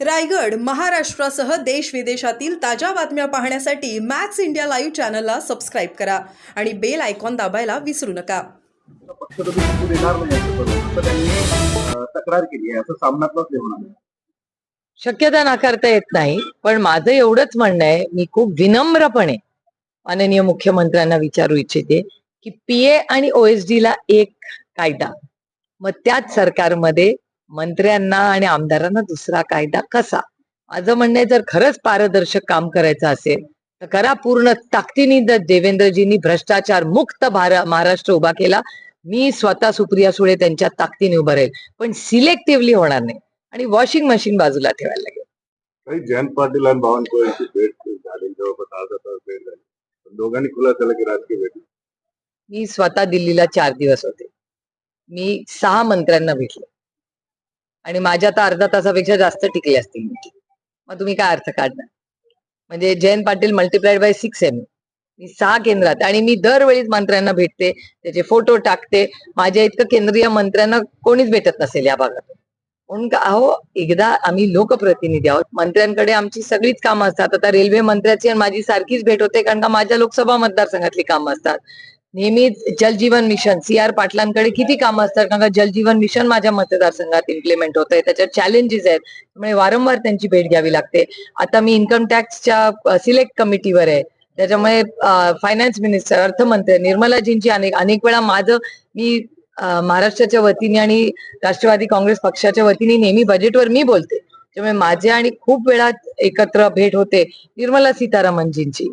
रायगड महाराष्ट्रासह देश विदेशातील ताज्या बातम्या पाहण्यासाठी मॅक्स इंडिया लाईव्ह चॅनलला सबस्क्राईब करा आणि बेल आयकॉन दाबायला विसरू नका. तक्रार केली आहे. असं शक्यता नाकारता येत नाही पण माझं एवढंच म्हणणं आहे मी खूप विनम्रपणे माननीय मुख्यमंत्र्यांना विचारू इच्छिते की पीए आणि ओएसडी ला एक कायदा मग त्याच सरकारमध्ये मंत्र्यांना आणि आमदारांना दुसरा कायदा कसा? माझं म्हणणं जर खरंच पारदर्शक काम करायचं असेल तर करा पूर्ण ताकदीने. जर देवेंद्रजींनी भ्रष्टाचार मुक्त महाराष्ट्र उभा केला मी स्वतः सुप्रिया सुळे त्यांच्या ताकदीने उभं राहील. पण सिलेक्टिव्हली होणार नाही. आणि वॉशिंग मशीन बाजूला ठेवायला लागेल. काही जयंत पाटील आणि बावनकुळेची भेट झाली. जवळपास अर्धा तास भेट झाली. दोघांनी खुलासा केला की राजकीय भेट मी स्वतः दिल्लीला चार दिवस होते. मी सहा मंत्र्यांना भेटले. आणि माझ्या तर अर्धा तासापेक्षा जास्त टिकले असतील मग तुम्ही काय अर्थ काढणार? म्हणजे Jayant Patil multiplied by six M मी मी सहा केंद्रात आणि मी दरवेळीच मंत्र्यांना भेटते त्याचे फोटो टाकते. माझ्या इतकं केंद्रीय मंत्र्यांना कोणीच भेटत नसेल या भागात. म्हणून का अहो एकदा आम्ही लोकप्रतिनिधी आहोत. मंत्र्यांकडे आमची सगळीच कामं असतात. आता रेल्वे मंत्र्याची आणि माझी सारखीच भेट होते कारण का माझ्या लोकसभा मतदारसंघातली कामं असतात. नेहमीच जलजीवन मिशन सी आर पाटलांकडे किती कामं असतात? कारण का जलजीवन मिशन माझ्या मतदारसंघात इम्प्लिमेंट होत आहे त्याच्यात चॅलेंजेस आहेत. त्यामुळे वारंवार त्यांची भेट घ्यावी लागते. आता मी इन्कम टॅक्सच्या सिलेक्ट कमिटीवर आहे. त्याच्यामुळे फायनान्स मिनिस्टर अर्थमंत्री निर्मलाजींची अनेक अनेक वेळा माझं मी महाराष्ट्राच्या वतीने आणि राष्ट्रवादी काँग्रेस पक्षाच्या वतीने नेहमी बजेटवर मी बोलते. त्यामुळे माझे आणि खूप वेळा एकत्र भेट होते निर्मला सीतारामनजींची.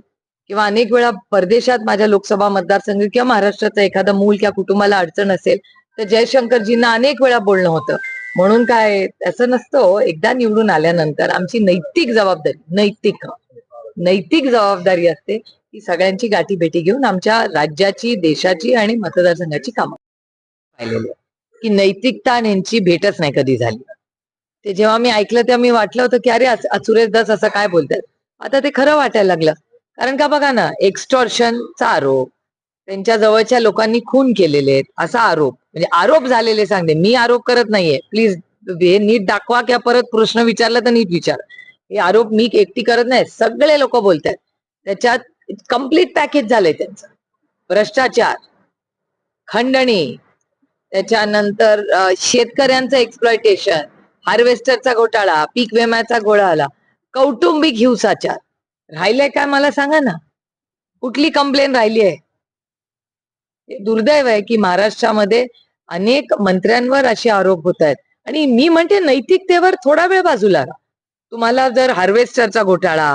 किंवा अनेक वेळा परदेशात माझ्या लोकसभा मतदारसंघ किंवा महाराष्ट्राचं एखादं मूल किंवा कुटुंबाला अडचण असेल तर जयशंकरजींना अनेक वेळा बोलणं होतं. म्हणून काय असं नसतं हो. एकदा निवडून आल्यानंतर आमची नैतिक जबाबदारी नैतिक नैतिक जबाबदारी असते की सगळ्यांची गाठी भेटी घेऊन आमच्या राज्याची देशाची आणि मतदारसंघाची कामं पाहिलेली की नैतिकता आणि यांची भेटच नाही कधी झाली. ते जेव्हा मी ऐकलं तेव्हा मी वाटलं होतं की अरे अस- दास असं काय बोलतात? आता ते खरं वाटायला लागलं. कारण का बघा ना एक्स्टॉर्शनचा आरोप त्यांच्या जवळच्या लोकांनी खून केलेले आहेत असा आरोप. म्हणजे आरोप झालेले सांगते मी आरोप करत नाहीये. प्लीज हे नीट दाखवा किंवा परत प्रश्न विचारला तर नीट विचार. हे आरोप मी एकटी करत नाही सगळे लोक बोलतात त्याच्यात कंप्लीट पॅकेज झालंय त्यांचं. भ्रष्टाचार खंडणी त्याच्यानंतर शेतकऱ्यांचं एक्सप्लॉयटेशन हार्वेस्टरचा घोटाळा पीक विम्याचा घोटाळा कौटुंबिक हिंसाचार. राहिलंय काय मला सांगा ना? कुठली कंप्लेन राहिली आहे? हे दुर्दैव आहे की महाराष्ट्रामध्ये अनेक मंत्र्यांवर असे आरोप होत आहेत. आणि मी म्हणते नैतिकतेवर थोडा वेळ बाजूला तुम्हाला जर हार्वेस्टरचा घोटाळा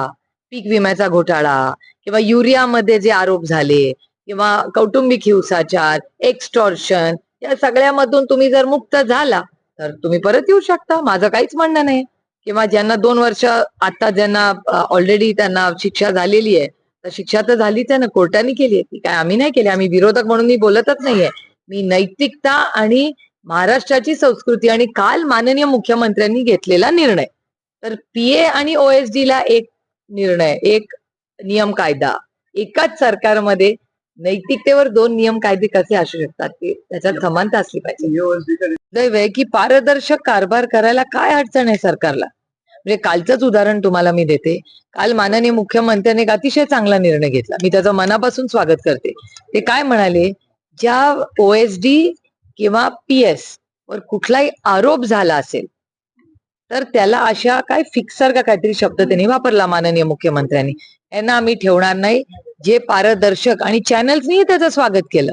पीक विम्याचा घोटाळा किंवा युरियामध्ये जे आरोप झाले किंवा कौटुंबिक हिंसाचार एक्स्टॉर्शन या सगळ्यामधून तुम्ही जर मुक्त झाला तर तुम्ही परत येऊ शकता. माझं काहीच म्हणणं नाही. किंवा ज्यांना दोन वर्ष आता ज्यांना ऑलरेडी त्यांना शिक्षा झालेली आहे तर शिक्षा तर झालीच आहे ना कोर्टाने केली आहे ती. काय आम्ही नाही केली आम्ही विरोधक म्हणून मी बोलतच नाहीये. मी नैतिकता आणि महाराष्ट्राची संस्कृती आणि काल माननीय मुख्यमंत्र्यांनी घेतलेला निर्णय. तर पीए आणि ओएसडी ला एक निर्णय एक नियम कायदा. एकाच सरकारमध्ये नैतिकतेवर दोन नियम कायदे कसे असू शकतात ते त्याच्यात समानता असली पाहिजे. दैव आहे की पारदर्शक कारभार करायला काय अडचण आहे सरकारला? म्हणजे कालचंच उदाहरण तुम्हाला मी देते. काल माननीय मुख्यमंत्र्यांनी एक अतिशय चांगला निर्णय घेतला. मी त्याचं मनापासून स्वागत करते. ते काय म्हणाले? ज्या ओएसडी किंवा पीएस वर कुठलाही आरोप झाला असेल तर त्याला अशा काय फिक्सर का काहीतरी शब्द त्यांनी वापरला माननीय मुख्यमंत्र्यांनी. यांना आम्ही ठेवणार नाही. जे पारदर्शक आणि चॅनल्सनीही त्याचं स्वागत केलं.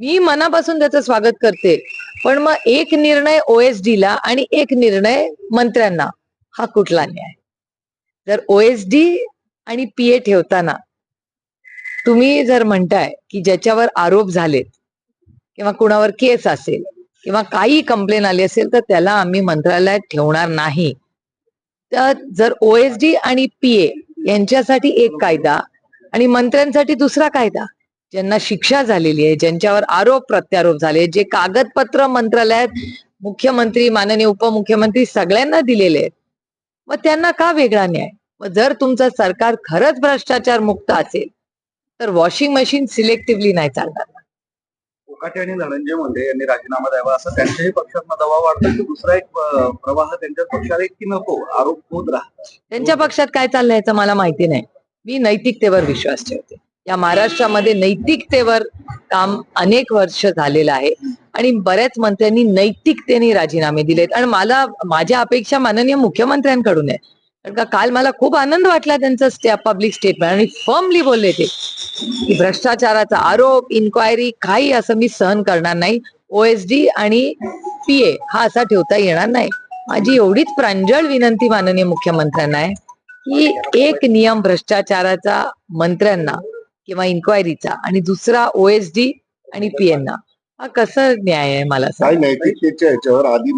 मी मनापासून त्याचं स्वागत करते. पण मग एक निर्णय ओएसडी ला आणि एक निर्णय मंत्र्यांना. हा कुठला न्याय? जर ओएसडी आणि पीए ठेवताना तुम्ही जर म्हणताय की ज्याच्यावर आरोप झालेत किंवा कुणावर केस असेल किंवा काही कंप्लेन आली असेल तर त्याला आम्ही मंत्रालयात ठेवणार नाही. तर जर ओएसडी आणि पीए यांच्यासाठी एक कायदा आणि मंत्र्यांसाठी दुसरा कायदा ज्यांना शिक्षा झालेली आहे ज्यांच्यावर आरोप प्रत्यारोप झाले जे कागदपत्र मंत्रालयात मुख्यमंत्री माननीय उपमुख्यमंत्री सगळ्यांना दिलेले आहेत. मग त्यांना का वेगळा न्याय? मग जर तुमचं सरकार खरंच भ्रष्टाचार मुक्त असेल तर वॉशिंग मशीन सिलेक्टिव्हली नाही चालणार. कोकाटे आणि धनंजय मुंडे यांनी राजीनामा द्यावा असं त्यांच्याही पक्षात दबाव वाढतोय. की दुसरा एक प्रवाह त्यांच्या की नको? आरोप होत राहतात. त्यांच्या पक्षात काय चाललंय याचं मला माहिती नाही. मी नैतिकतेवर विश्वास ठेवते. या महाराष्ट्रामध्ये नैतिकतेवर काम अनेक वर्ष झालेलं आहे. आणि बऱ्याच मंत्र्यांनी नैतिकतेने राजीनामे दिलेत. आणि मला माझ्या अपेक्षा माननीय मुख्यमंत्र्यांकडून आहे. कारण का काल मला खूप आनंद वाटला त्यांचं स्टे पब्लिक स्टेटमेंट आणि फर्मली बोलले ते की भ्रष्टाचाराचा आरोप इन्क्वायरी काही असं मी सहन करणार नाही. ओएसडी आणि पीए हा असा ठेवता येणार नाही. माझी एवढीच प्रांजळ विनंती माननीय मुख्यमंत्र्यांना आहे की एक नियम भ्रष्टाचाराचा मंत्र्यांना किंवा इन्क्वायरीचा आणि दुसरा ओएसडी आणि पीएन ना हा कसं न्याय आहे मला सांग. काय नैतिकतेच्या ह्याच्यावर आधी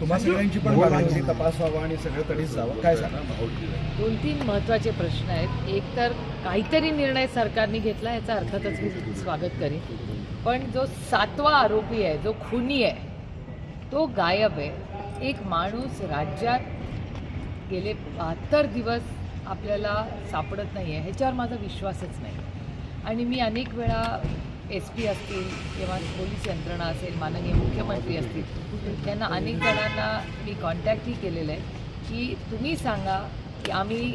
तुम्हा सगळ्यांची पण बाजू तपासावा आणि सगळं कधीच जावं काय सांगा दोन तीन महत्त्वाचे प्रश्न आहेत. एक तर काहीतरी निर्णय सरकारने घेतला याचा अर्थातच मी स्वागत करीन. पण जो सातवा आरोपी आहे जो खुनी आहे तो गायब आहे. एक माणूस राज्यात गेले बहात्तर दिवस आपल्याला सापडत नाही आहे ह्याच्यावर माझा विश्वासच नाही. आणि मी अनेक वेळा एस पी असतील किंवा पोलीस यंत्रणा असेल माननीय मुख्यमंत्री असतील त्यांना अनेक जणांना मी कॉन्टॅक्टही केलेलं आहे की तुम्ही सांगा की आम्ही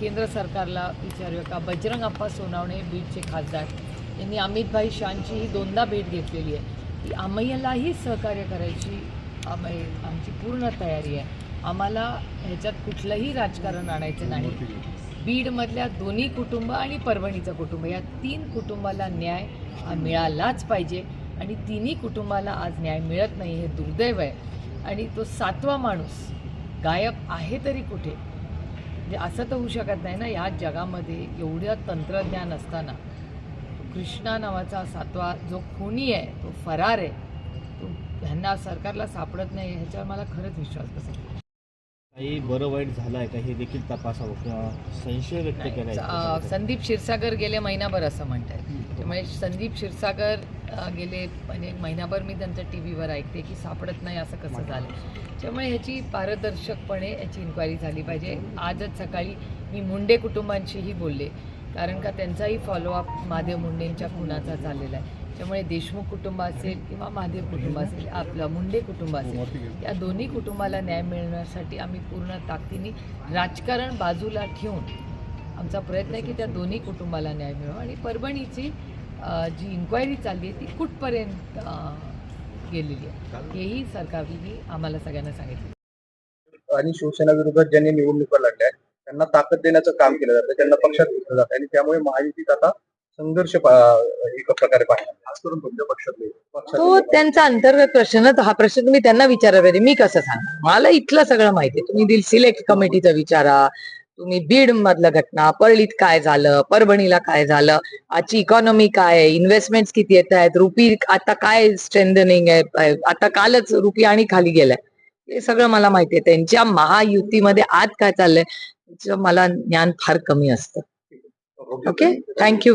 केंद्र सरकारला विचारूया का? बजरंग अप्पा सोनावणे बीडचे खासदार. यांनी अमितभाई शांचीही दोनदा भेट घेतलेली आहे. की आम्हालाही सहकार्य करायची आम्ही आमची पूर्ण तयारी आहे. आम्हाला ह्याच्यात कुठलंही राजकारण आणायचं नाही. बीडमधल्या दोन्ही कुटुंब आणि परभणीचं कुटुंब या तीन कुटुंबाला न्याय हा मिळालाच पाहिजे आणि तिन्ही कुटुंबाला आज न्याय मिळत नाही हे दुर्दैव आहे. आणि तो सातवा माणूस गायब आहे तरी कुठे? म्हणजे असं तर होऊ शकत नाही ना या जगामध्ये एवढं तंत्रज्ञान असताना. कृष्णा नावाचा सातवा जो खुनी आहे तो फरार आहे. तो ह्यांना सरकारला सापडत नाही ह्याच्यावर मला खरंच विश्वास बसेल. काही बरं वाईट झालं आहे का हे देखील तपासावं किंवा संशय व्यक्त केला संदीप क्षीरसागर गेले महिनाभर असं म्हणतात त्यामुळे संदीप क्षीरसागर अं, गेले म्हणजे महिनाभर मी त्यांचं टी व्हीवर ऐकते की सापडत नाही असं कसं झालं त्यामुळे ह्याची पारदर्शकपणे याची इन्क्वायरी झाली पाहिजे. आजच सकाळी मी मुंडे कुटुंबांशीही बोलले. कारण का त्यांचाही फॉलोअप महादेव मुंडेंच्या खुनाचा चाललेला आहे. त्यामुळे देशमुख कुटुंब असेल किंवा महादेव कुटुंब असेल आपलं मुंडे कुटुंब असेल या दोन्ही कुटुंबाला न्याय मिळण्यासाठी आम्ही पूर्ण ताकदीने राजकारण बाजूला ठेवून आमचा प्रयत्न आहे की त्या दोन्ही कुटुंबाला न्याय मिळावा. आणि परभणीची जी इन्क्वायरी चालली आहे ती कुठपर्यंत गेलेली आहे? हेही सरकारने आम्हाला सगळ्यांना सांगितलं. आणि शिवसेना विरोधात ज्यांनी निवडणुका लढल्या आहेत, त्यांना ताकद देण्याचं काम केलं जातं त्यांना पक्षात घेतलं जातं. आणि त्यामुळे महायुतीत आता संघर्ष एका प्रकारे पाहिजे खास करून तुमच्या पक्षातले तो. त्यांचा अंतर्गत प्रश्न ना, हा प्रश्न तुम्ही त्यांना विचारा पाहिजे मी कसं सांग? मला इथलं सगळं माहिती तुम्ही दिल सिलेक्ट कमिटीचं विचारा. तुम्ही बीड मधलं घटना परळीत काय झालं परभणीला काय झालं आजची इकॉनॉमी काय आहे इन्व्हेस्टमेंट किती येत आहेत रुपी आता काय स्ट्रेंथनिंग आहे आता कालच रुपी आणि खाली गेलाय. हे सगळं मला माहिती आहे. त्यांच्या महायुतीमध्ये आज काय चाललंय त्याचं मला ज्ञान फार कमी असतं. ओके. Okay thank you